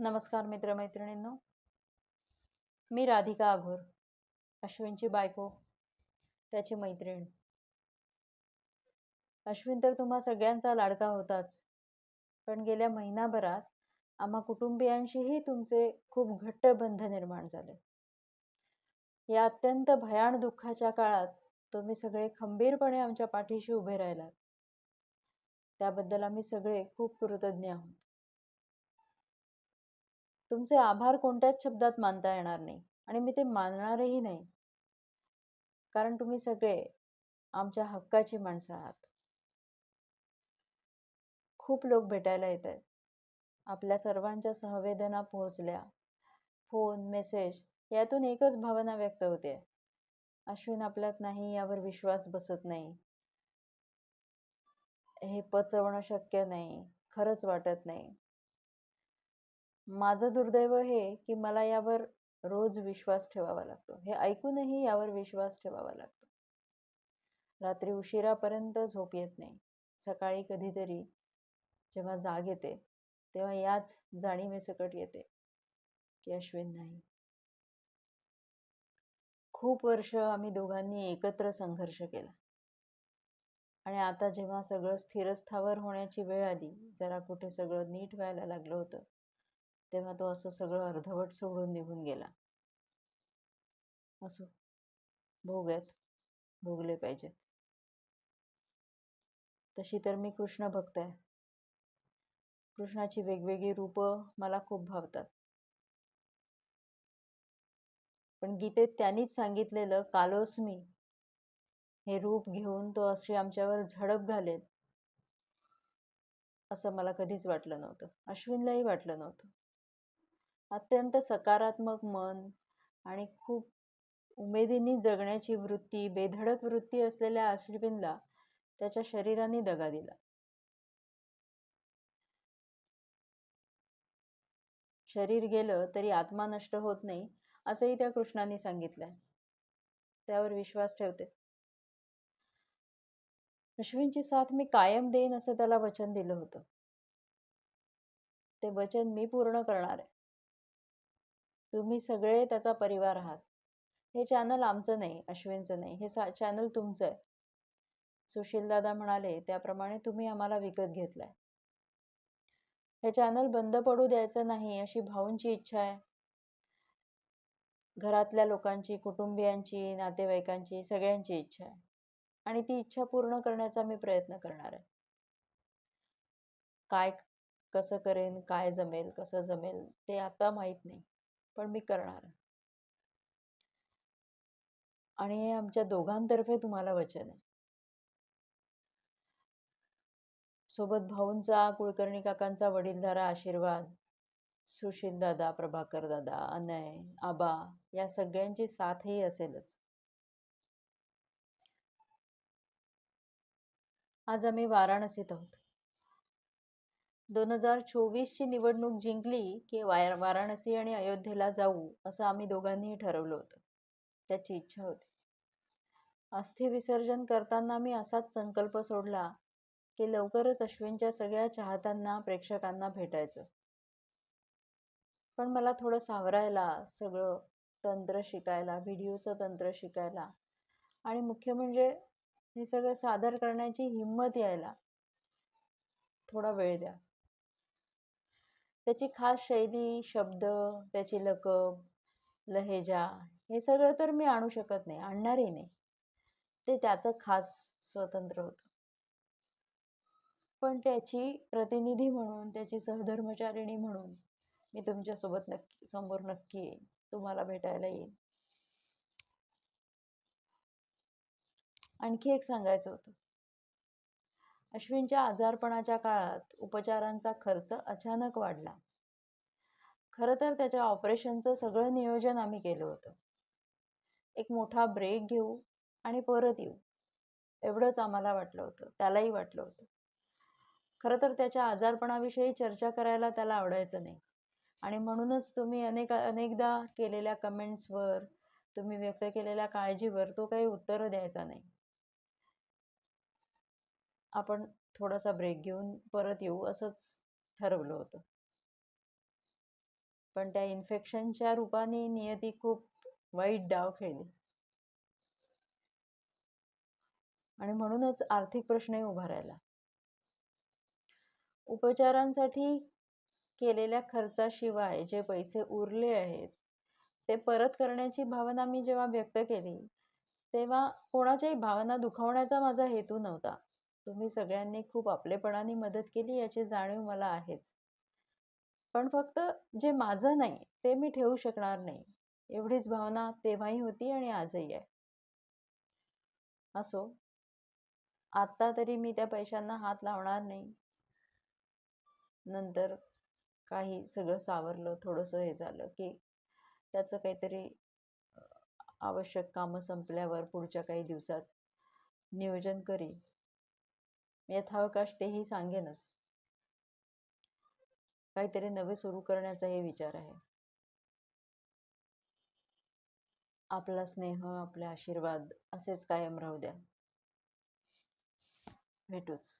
नमस्कार मित्रमैत्रिणींनो. मी राधिका आघोर अश्विनची बायको त्याची मैत्रीण. अश्विन तर तुम्हा सगळ्यांचा लाडका होताच पण गेल्या महिनाभरात आम्हा कुटुंबियांशीही तुमचे खूप घट्ट बंध निर्माण झाले. या अत्यंत भयान दुःखाच्या काळात तुम्ही सगळे खंबीरपणे आमच्या पाठीशी उभे राहिलात. त्याबद्दल आम्ही सगळे खूप कृतज्ञ आहोत. तुमचे आभार कोणत्याच शब्दात मानता येणार नाही आणि मी ते मानणारही नाही. कारण तुम्ही सगळे आमच्या हक्काची माणसं आहात. खूप लोक भेटायला येत आहेत आपल्या सर्वांच्या सहवेदना पोहोचल्या. फोन मेसेज यातून एकच भावना व्यक्त होते. अश्विन आपल्यात नाही यावर विश्वास बसत नाही. हे पचवणं शक्य नाही खरंच वाटत नाही. माझं दुर्दैव हे की मला यावर रोज विश्वास ठेवावा लागतो. हे ऐकूनही यावर विश्वास ठेवावा लागतो. रात्री उशिरापर्यंत झोप येत नाही. सकाळी कधीतरी जेव्हा जाग येते तेव्हा याच जाणीवेसकट येते की अश्विन नाही. खूप वर्ष आम्ही दोघांनी एकत्र संघर्ष केला. आणि आता जेव्हा सगळं स्थिरस्थावर होण्याची वेळ आली जरा कुठे सगळं नीट व्हायला लागलं होतं तेव्हा तो असं सगळं अर्धवट सोडून निघून गेला. असो. भोग्यात भोगले पाहिजेत. तशी तर मी कृष्ण भक्त आहे. कृष्णाची वेगवेगळी रूपं मला खूप भावतात. पण गीतेत त्यांनीच सांगितलेलं कालोस्मी हे रूप घेऊन तो अशी आमच्यावर झडप घालेल असं मला कधीच वाटलं नव्हतं. अश्विनलाही वाटलं नव्हतं. अत्यंत सकारात्मक मन आणि खूप उमेदीने जगण्याची वृत्ती बेधडक वृत्ती असलेल्या अश्विनला त्याच्या शरीराने दगा दिला. शरीर गेलं तरी आत्मा नष्ट होत नाही असंही त्या कृष्णाने सांगितलंय. त्यावर विश्वास ठेवते. अश्विनची साथ मी कायम देईन असं त्याला वचन दिलं होतं. ते वचन मी पूर्ण करणार आहे. तुम्ही सगळे त्याचा परिवार आहात. हे चॅनल आमचं नाही अश्विनचं नाही हे सा चॅनल तुमचं आहे. सुशील दादा म्हणाले त्याप्रमाणे तुम्ही आम्हाला विकत घेतलाय. हे चॅनल बंद पडू द्यायचं नाही अशी भाऊंची इच्छा आहे. घरातल्या लोकांची कुटुंबियांची नातेवाईकांची सगळ्यांची इच्छा आहे. आणि ती इच्छा पूर्ण करण्याचा मी प्रयत्न करणार आहे. काय कसं करेन काय जमेल कसं जमेल ते आता माहीत नाही. पण मी करणार. आणि आमच्या दोघांतर्फे तुम्हाला वचन आहे. सोबत भाऊंचा कुलकर्णी काकांचा वडीलधारा आशीर्वाद सुशील दादा प्रभाकर दादा अनय आबा या सगळ्यांची साथही असेलच. आज आम्ही वाराणसीत आहोत. दोन हजार चोवीसची निवडणूक जिंकली की वाय वाराणसी आणि अयोध्येला जाऊ असं आम्ही दोघांनीही ठरवलं होतं. त्याची इच्छा होती. अस्थि विसर्जन करताना मी असाच संकल्प सोडला की लवकरच अश्विनच्या सगळ्या चाहत्यांना प्रेक्षकांना भेटायचं. पण मला थोडं सावरायला सगळं तंत्र शिकायला व्हिडिओचं तंत्र शिकायला आणि मुख्य म्हणजे हे सगळं सादर करण्याची हिंमत यायला थोडा वेळ द्या. त्याची खास शैली शब्द त्याची लकब लहेजा हे सगळं तर मी आणू शकत नाही आणणारही नाही. ते त्याचं खास स्वतंत्र होतं. पण त्याची प्रतिनिधी म्हणून त्याची सहधर्मचारिणी म्हणून मी तुमच्यासोबत नक्की समोर नक्की येईन. तुम्हाला भेटायला येईन. आणखी एक सांगायचं होतं. अश्विनच्या आजारपणाच्या काळात उपचारांचा खर्च अचानक वाढला. खरं तर त्याच्या ऑपरेशनचं सगळं नियोजन आम्ही केलं होतं. एक मोठा ब्रेक घेऊ आणि परत येऊ. एवढंच आम्हाला वाटलं होतं. त्यालाही वाटलं होतं. खरं तर त्याच्या आजारपणाविषयी चर्चा करायला त्याला आवडायचं नाही. आणि म्हणूनच तुम्ही अनेक अनेकदा केलेल्या कमेंट्सवर तुम्ही व्यक्त केलेल्या काळजीवर तो काही उत्तरं द्यायचा नाही. आपण थोडासा ब्रेक घेऊन परत येऊ असंच ठरवलं होतं. पण त्या इन्फेक्शनच्या रूपाने नियती खूप वाईट डाव खेळली. आणि म्हणूनच आर्थिक प्रश्नही उभा राहिला. उपचारांसाठी केलेल्या खर्चाशिवाय जे पैसे उरले आहेत ते परत करण्याची भावना मी जेव्हा व्यक्त केली तेव्हा कोणाच्याही भावना दुखावण्याचा माझा हेतू नव्हता. तुम्ही सगळ्यांनी खूप आपलेपणाने मदत केली याची जाणीव मला आहेच. पण फक्त जे माझं नाही ते मी ठेवू शकणार नाही. एवढीच भावना तेव्हाही होती आणि आजही आहे. असो. आत्ता तरी मी त्या पैशांना हात लावणार नाही. नंतर काही सगळं सावरलं थोडंसं हे झालं की त्याचं काहीतरी आवश्यक कामं संपल्यावर पुढच्या काही दिवसात नियोजन करी. यथावकाश तेही सांगेनच. काहीतरी नवे सुरू करण्याचाही विचार आहे. आपला स्नेह आपले आशीर्वाद असेच कायम राहू द्या. भेटूच.